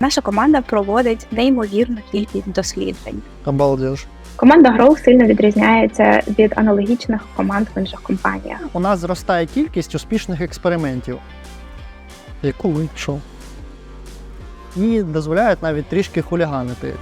Наша команда проводить неймовірну кількість досліджень. Обалдеж. Команда Grow сильно відрізняється від аналогічних команд в інших компаніях. У нас зростає кількість успішних експериментів. Яку ви що? І дозволяють навіть трішки хуліганити.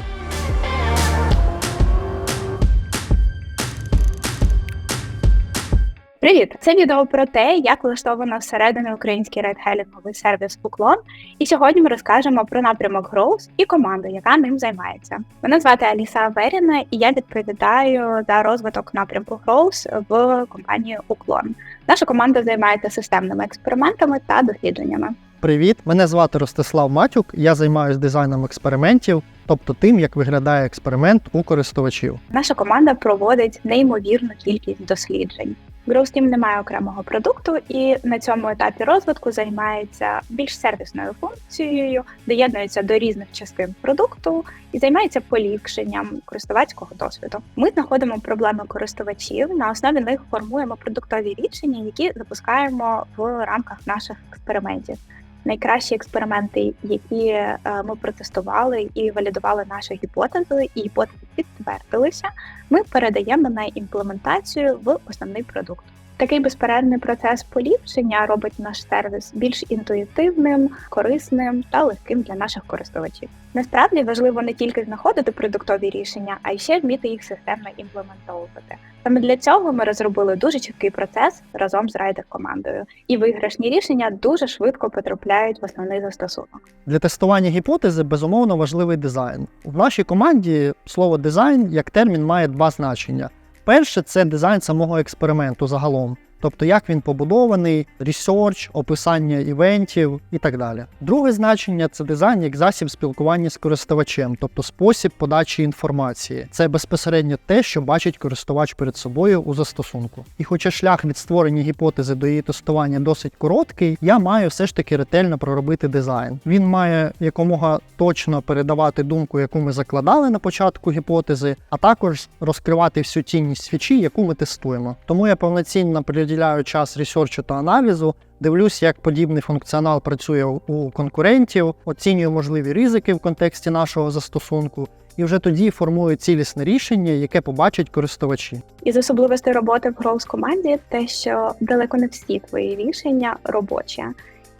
Привіт! Це відео про те, як влаштовано всередині український рейдхелінговий сервіс Уклон. І сьогодні ми розкажемо про напрямок Growth і команду, яка ним займається. Мене звати Аліса Аверіна, і я відповідаю за розвиток напрямку Growth в компанії Уклон. Наша команда займається системними експериментами та дослідженнями. Привіт! Мене звати Ростислав Матюк. Я займаюся дизайном експериментів, тобто тим, як виглядає експеримент у користувачів. Наша команда проводить неймовірну кількість досліджень. Growth Team не має окремого продукту, і на цьому етапі розвитку займається більш сервісною функцією, доєднується до різних частин продукту і займається поліпшенням користувацького досвіду. Ми знаходимо проблеми користувачів. На основі них формуємо продуктові рішення, які запускаємо в рамках наших експериментів. Найкращі експерименти, які е, ми протестували і валідували наші гіпотези, і гіпотези підтвердилися, ми передаємо на імплементацію в основний продукт. Такий безперервний процес поліпшення робить наш сервіс більш інтуїтивним, корисним та легким для наших користувачів. Насправді важливо не тільки знаходити продуктові рішення, а й ще вміти їх системно імплементовувати. Саме для цього ми розробили дуже чіткий процес разом з райдер командою, і виграшні рішення дуже швидко потрапляють в основний застосунок. Для тестування гіпотези безумовно важливий дизайн. В нашій команді слово дизайн як термін має два значення. Перше це дизайн самого експерименту загалом, тобто як він побудований, ресерч, описання івентів і так далі. Друге значення це дизайн як засіб спілкування з користувачем, тобто спосіб подачі інформації. Це безпосередньо те, що бачить користувач перед собою у застосунку. І хоча шлях від створення гіпотези до її тестування досить короткий, я маю все ж таки ретельно проробити дизайн. Він має якомога точно передавати думку, яку ми закладали на початку гіпотези, а також розкривати всю цінність свічі, яку ми тестуємо. Тому я повноцінно приділяю час ресерчу та аналізу. Дивлюсь, як подібний функціонал працює у конкурентів, оцінюю можливі ризики в контексті нашого застосунку, і вже тоді формую цілісне рішення, яке побачать користувачі. Із особливостей роботи в Growth команді те, що далеко не всі твої рішення робочі,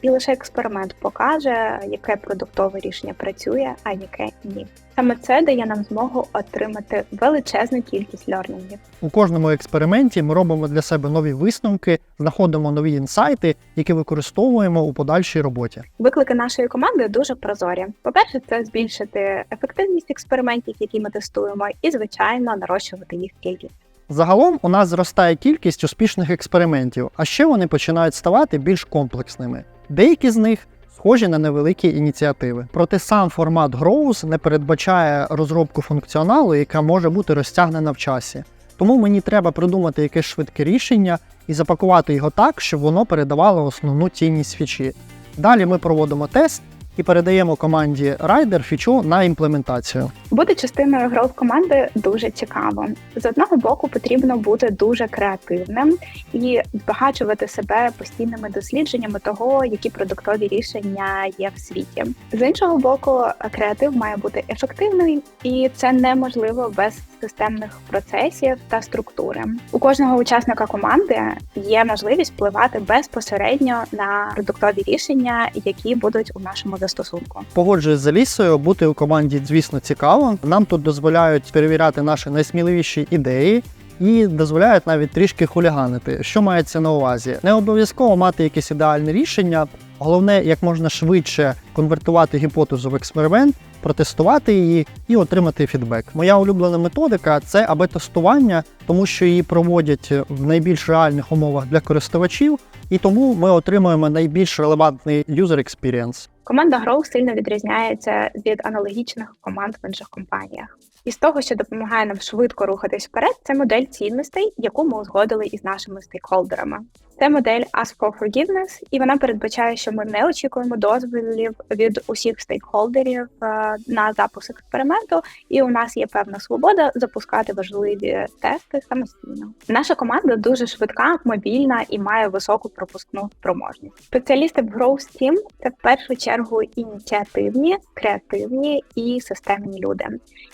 і лише експеримент покаже, яке продуктове рішення працює, а яке ні. Саме це дає нам змогу отримати величезну кількість лернінгів. У кожному експерименті ми робимо для себе нові висновки, знаходимо нові інсайти, які використовуємо у подальшій роботі. Виклики нашої команди дуже прозорі. По-перше, це збільшити ефективність експериментів, які ми тестуємо, і звичайно нарощувати їх кількість. Загалом у нас зростає кількість успішних експериментів, а ще вони починають ставати більш комплексними. Деякі з них схожі на невеликі ініціативи. Проте сам формат Growth не передбачає розробку функціоналу, яка може бути розтягнена в часі. Тому мені треба придумати якесь швидке рішення і запакувати його так, щоб воно передавало основну цінність фічі. Далі ми проводимо тест і передаємо команді Rider фічу на імплементацію. Бути частиною гров команди дуже цікаво. З одного боку, потрібно бути дуже креативним і збагачувати себе постійними дослідженнями того, які продуктові рішення є в світі. З іншого боку, креатив має бути ефективним, і це неможливо без системних процесів та структури. У кожного учасника команди є можливість впливати безпосередньо на продуктові рішення, які будуть у нашому застосунку. Погоджуюсь з Алісою, бути у команді, звісно, цікаво. Нам тут дозволяють перевіряти наші найсміливіші ідеї. І дозволяють навіть трішки хуліганити. Що мається на увазі? Не обов'язково мати якесь ідеальне рішення. Головне, як можна швидше конвертувати гіпотезу в експеримент, протестувати її і отримати фідбек. Моя улюблена методика це АБ-тестування, тому що її проводять в найбільш реальних умовах для користувачів, і тому ми отримуємо найбільш релевантний user experience. Команда Grow сильно відрізняється від аналогічних команд в інших компаніях. І з того, що допомагає нам швидко рухатись вперед, це модель цінностей, яку ми узгодили із нашими стейкхолдерами. Це модель Ask for Forgiveness, і вона передбачає, що ми не очікуємо дозволів від усіх стейкхолдерів е, на запуск експерименту, і у нас є певна свобода запускати важливі тести самостійно. Наша команда дуже швидка, мобільна і має високу пропускну спроможність. Спеціалісти в Growth Team – це в першу чергу ініціативні, креативні і системні люди,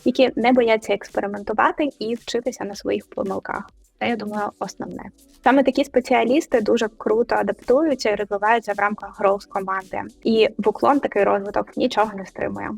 які не бояться експериментувати і вчитися на своїх помилках. Це я думаю, основне. Саме такі спеціалісти дуже круто адаптуються і розвиваються в рамках growth команди. І уклон такий розвиток нічого не стримує.